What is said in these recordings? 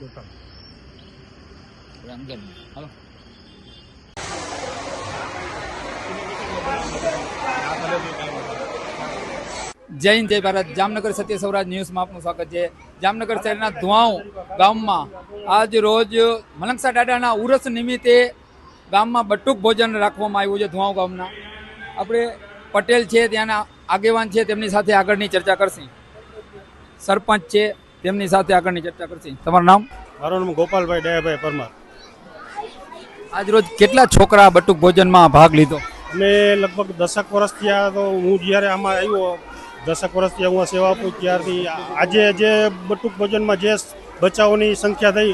ચોથા અંદર હાલો. જય હિન્દ, જય ભારત. જામનગર સત્ય સ્વરાજ ન્યૂઝમાં આપનું સ્વાગત છે. જામનગર શહેરના ધુવાઉ ગામમાં આજ રોજ મલંગસા ડાડાના ઉરસ નિમિત્તે ગામમાં બટુક ભોજન રાખવામાં આવ્યું છે ધુવાઉ ગામના. આપણે પટેલ છે, ત્યાંના આગેવાન છે, તેમની સાથે આગળની ચર્ચા કરશી. સરપંચ છે તેમની સાથે આગળની ચર્ચા કરશે. તમારું નામ? મારું નામ ગોપાલભાઈ દયાભાઈ પરમાર. આજ રોજ કેટલા છોકરા બટુક ભોજનમાં ભાગ લીધો? અમે લગભગ દશક વર્ષથી આ તો હું જ્યારે આમાં આવ્યો દશક વર્ષથી હું સેવા આપું ત્યારથી આજે જે બટુક ભોજનમાં જે બચ્ચાઓની સંખ્યા થઈ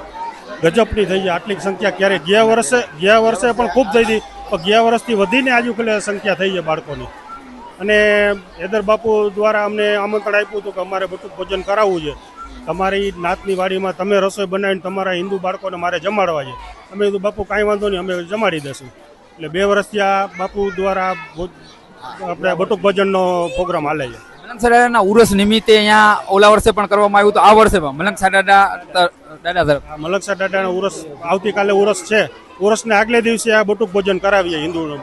ગજબની થઈ આટલી સંખ્યા ક્યારે ગયા વર્ષે ગયા વર્ષે પણ ખૂબ થઈ હતી. પણ ગયા વર્ષથી વધીને આજુ સંખ્યા થઈ છે બાળકોની. અને હેદર બાપુ દ્વારા અમને આમંત્રણ આપ્યું હતું કે અમારે બધું ભોજન કરાવવું છે. તમારી નાતની વાડીમાં તમે રસોઈ બનાવીને તમારા હિન્દુ બાળકોને મારે જમાડવા છે. અમે કીધું બાપુ કાંઈ વાંધો નહીં અમે જમાડી દઈશું એટલે બે વર્ષથી આ બાપુ દ્વારા આપણે બટુક ભોજનનો પ્રોગ્રામ હાલે છે. મલંગ સાડાના ઉરસ નિમિત્તે અહીંયા ઓલા વર્ષે પણ કરવામાં આવ્યું તો આ વર્ષે પણ. મલંગ દાદા ત- દાદા તરફ મલંગ મલકસા ઉરસ આવતીકાલે ઉરસ છે. ઉરસને આગલે દિવસે આ બટુક ભોજન કરાવીએ હિન્દુ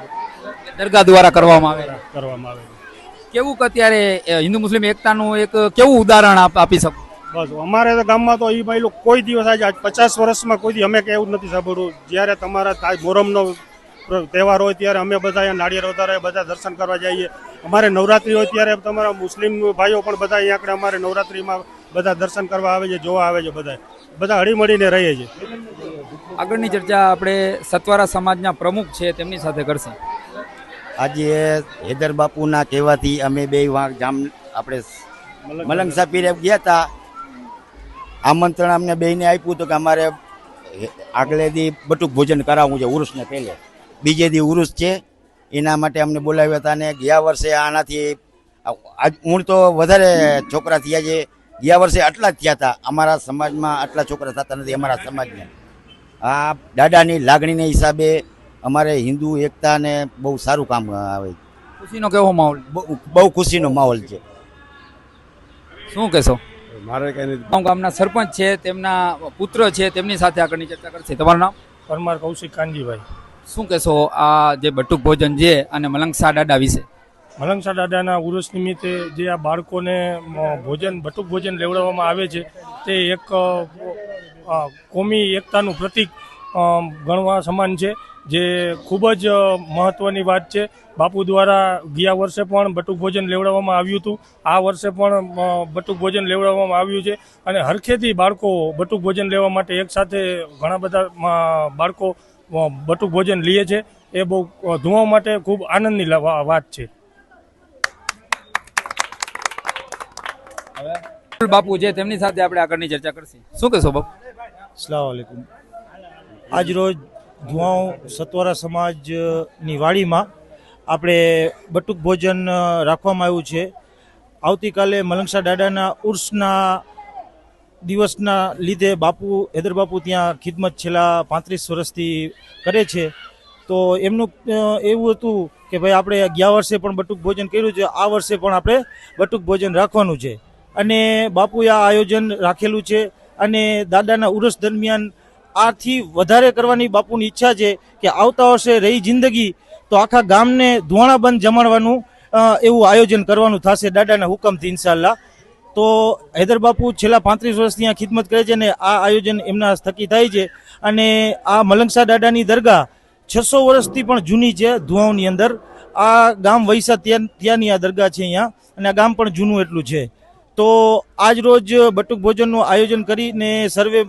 દરગાહ દ્વારા કરવામાં આવે કરવામાં આવે છે કેવું અત્યારે હિન્દુ મુસ્લિમ એકતાનું એક કેવું ઉદાહરણ આપ આપી શકો? બસ અમારે તો ગામમાં તો એ ભાઈ કોઈ દિવસ આજે પચાસ વર્ષમાં કોઈ અમે કે એવું નથી સાંભળ્યું. જ્યારે તમારા મોરમનો તહેવાર હોય ત્યારે અમે બધા અહીંયા નાળિયેર વધારે બધા દર્શન કરવા જઈએ. અમારે નવરાત્રી હોય ત્યારે તમારા મુસ્લિમ ભાઈઓ પણ બધા અહીંયા આગળ અમારે નવરાત્રિમાં બધા દર્શન કરવા આવે છે જોવા આવે છે બધા બધા હળીમળીને રહીએ છીએ. આગળની ચર્ચા આપણે સતવારા સમાજના પ્રમુખ છે તેમની સાથે કરશે. આજે હેદર બાપુના કહેવાથી અમે બે વાંક જામ આપણે મલંગ સાપીરે ગયા હતા આમંત્રણ અમને બેને આપ્યું હતું કે અમારે આગલે દી બટુક ભોજન કરાવવું છે ઉરુસને પહેલે. બીજે દી ઉરુસ છે. એના માટે અમને બોલાવ્યા હતા અને ગયા વર્ષે આનાથી આજ મૂળ તો વધારે છોકરા થયા છે. ગયા વર્ષે આટલા જ થયા હતા અમારા સમાજમાં આટલા છોકરા થતા નથી અમારા સમાજને. આ દાદાની લાગણીને હિસાબે અમારે હિન્દુ એકતાને બહુ સારું કામ આવે. ખુશીનો કેવો માહોલ? બહુ બહુ ખુશીનો માહોલ છે. શું કહેશો? મારે કઈ નથી. ગામના સરપંચ છે તેમના પુત્ર છે તેમની સાથે આગળની ચર્ચા કરશે. તમારું નામ? પરમાર કૌશિક કાનજીભાઈ. શું કહેશો આ જે બટુક ભોજન છે અને મલંગસા દાદા વિશે? મલંગસા દાદાના ઉરુસ નિમિત્તે જે આ બાળકોને ભોજન બટુક ભોજન લેવડાવવામાં આવે છે તે એક કોમી એકતાનું પ્રતીક ગણવા સમાન છે. જે ખૂબ જ મહત્ત્વની મહત્વની વાત છે. બાપુ દ્વારા ગયા વર્ષે પણ બટુક ભોજન લેવડાવવામાં આવ્યું હતું. આ વર્ષે પણ બટુક ભોજન લેવડાવવામાં આવ્યું છે અને હરખેથી બાળકો બટુક ભોજન લેવા માટે એકસાથે ઘણા બધા બાળકો બટુક ભોજન લે છે. એ બહુ ધુવા માટે ખૂબ આનંદની લા- વાત છે. બાપુ છે તેમની સાથે આપણે આગળની ચર્ચા કરશું. શું કહેશો બાપુ? સલામ આજ રોજ ધુવાઓ સત્વરા સમાજની વાડીમાં આપણે બટુક ભોજન રાખવામાં આવ્યું છે. આવતીકાલે મલંગસા દાદાના ઉર્સના દિવસના લીધે બાપુ, હેદર બાપુ ત્યાં ખિદમત છેલ્લા પાંત્રીસ વર્ષથી કરે છે. તો એમનું એવું હતું કે ભાઈ આપણે ગયા વર્ષે પણ બટુક ભોજન કર્યું છે, આ વર્ષે પણ આપણે બટુક ભોજન રાખવાનું છે. અને બાપુએ આ આયોજન રાખેલું છે અને દાદાના ઉરસ દરમિયાન આથી વધારે કરવાની બાપુની ઈચ્છા છે કે આવતા વર્ષે રહી જિંદગી તો આખા ગામને ધુવાણાબંધ જમાડવાનું એવું આયોજન કરવાનું થશે દાદાના હુકમથી ઇન્શાલ્લાહ તો હૈદર બાપુ છેલ્લા પાંત્રીસ વર્ષથી અહીંયા ખિદમત કરે છે અને આ આયોજન એમના થકી થાય છે અને આ મલંગસા દાદાની દરગાહ છસો વર્ષથી પણ જૂની છે ધુવાઓની અંદર. આ ગામ વૈસા ત્યાં, ત્યાંની આ દરગાહ છે અહીંયા અને આ ગામ પણ જૂનું એટલું છે. તો આજ રોજ બટુક ભોજનનું આયોજન કરીને સર્વે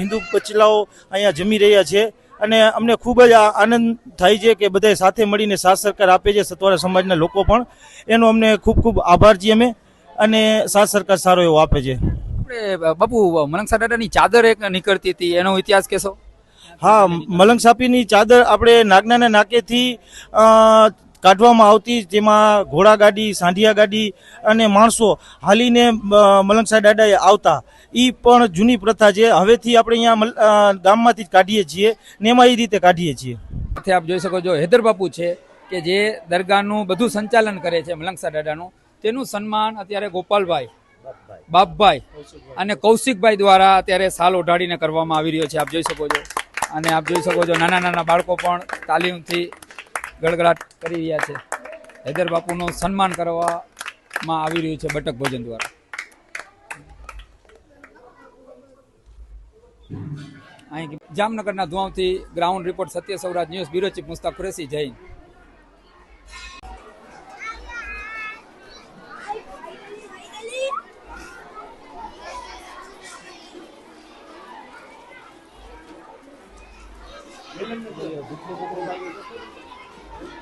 હિન્દુ બચલાઓ અહીંયા જમી રહ્યા છે. અને અમને ખૂબ જ આનંદ થાય છે કે બધા સાથે મળીને સાથ સરકાર આપે છે સતવારા સમાજના લોકો પણ. એનો અમને ખૂબ ખૂબ આભાર છીએ અમે. અને સાથ સરકાર સારો એવો આપે છે. આપણે બાપુ મલંગસા દાદાની ચાદર એક નીકળતી હતી. એનો ઇતિહાસ કહેશો? હા મલંગ સાપીની ચાદર આપણે નાગનાના નાકેથી કાઢવામાં આવતી જેમાં ઘોડાગાડી સાંઢિયા ગાડી અને માણસો હાલીને મલંગસાઈ મલંગસા દાદાએ આવતા. એ પણ જૂની પ્રથા છે. હવેથી આપણે અહીંયા ગામમાંથી જ કાઢીએ છીએ ને એમાં એ રીતે કાઢીએ છીએ. આપ જોઈ શકો છો, હેદર બાપુ છે કે જે દરગાહનું બધું સંચાલન કરે છે મલંગસા દાદાનું. તેનું સન્માન અત્યારે ગોપાલભાઈ, બાપભાઈ અને કૌશિકભાઈ દ્વારા અત્યારે સાલ ઓઢાડીને કરવામાં આવી રહ્યો છે. આપ જોઈ શકો છો. અને આપ જોઈ શકો છો નાના નાના બાળકો પણ તાલીમથી ગડગડાટ કરી રહ્યા છે. હૈદર બાપુનું સન્માન કરવામાં આવી રહ્યું છે બટક ભોજન દ્વારા. અહીં જામનગરના ધુવાવથી ground report Satya Sauraj news, bureau chief Mushtaq Qureshi Jain どうも。